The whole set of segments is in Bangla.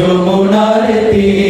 যমুনার তীর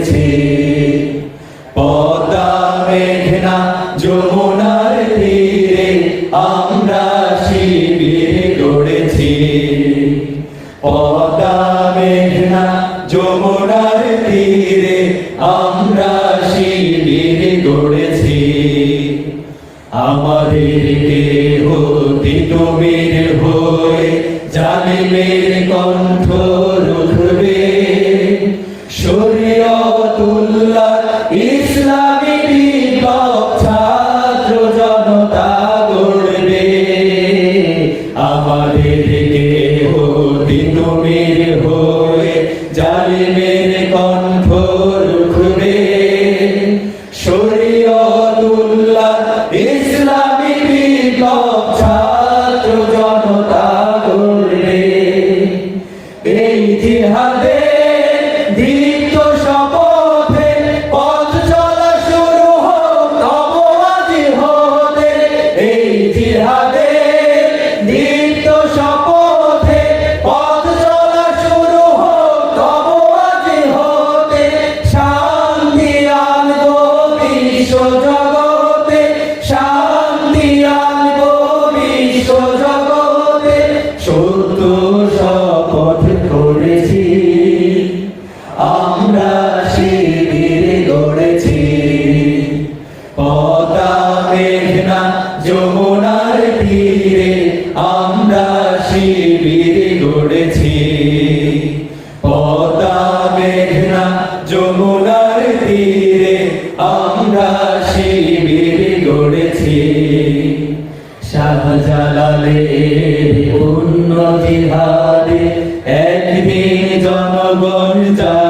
এসেছি পদা মেঘনা যমুনার তীরে আমরা শিবির গড়েছি। পদা মেঘনা যমুনার তীরে আমরা শিবির গড়েছি। আমাদেরকে হতি তুমির হয়ে জানিমের কণ্ঠ রুখ হয়ে জালিমের মেঘনা যমুনার তীরে আমরা শিবির গড়েছি। পদা মেঘনা যমুনার তীরে আমরা শিবির গড়েছি। শাহজালালে জিহাদে একদিন জনগণ যায়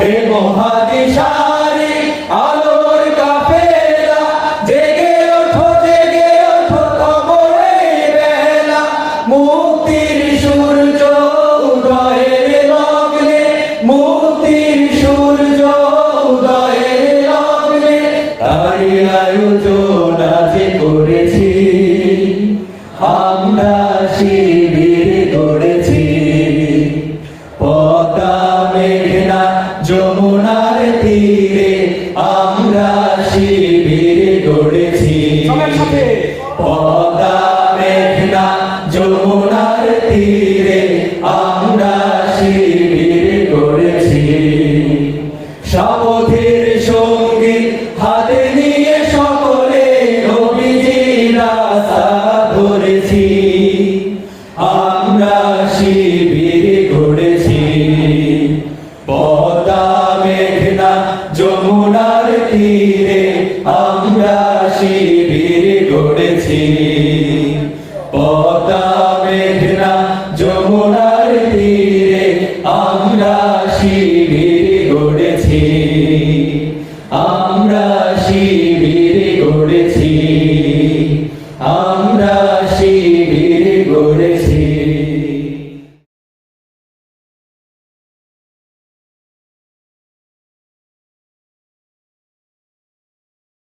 হে মহাদিশারি আলো আমরা শিবির গড়েছি। পতা মেঘনা, যমুনার তীরে আমরা শিবির গড়েছি। আমরা শিবির গড়েছি। আমরা শিবির গড়েছি।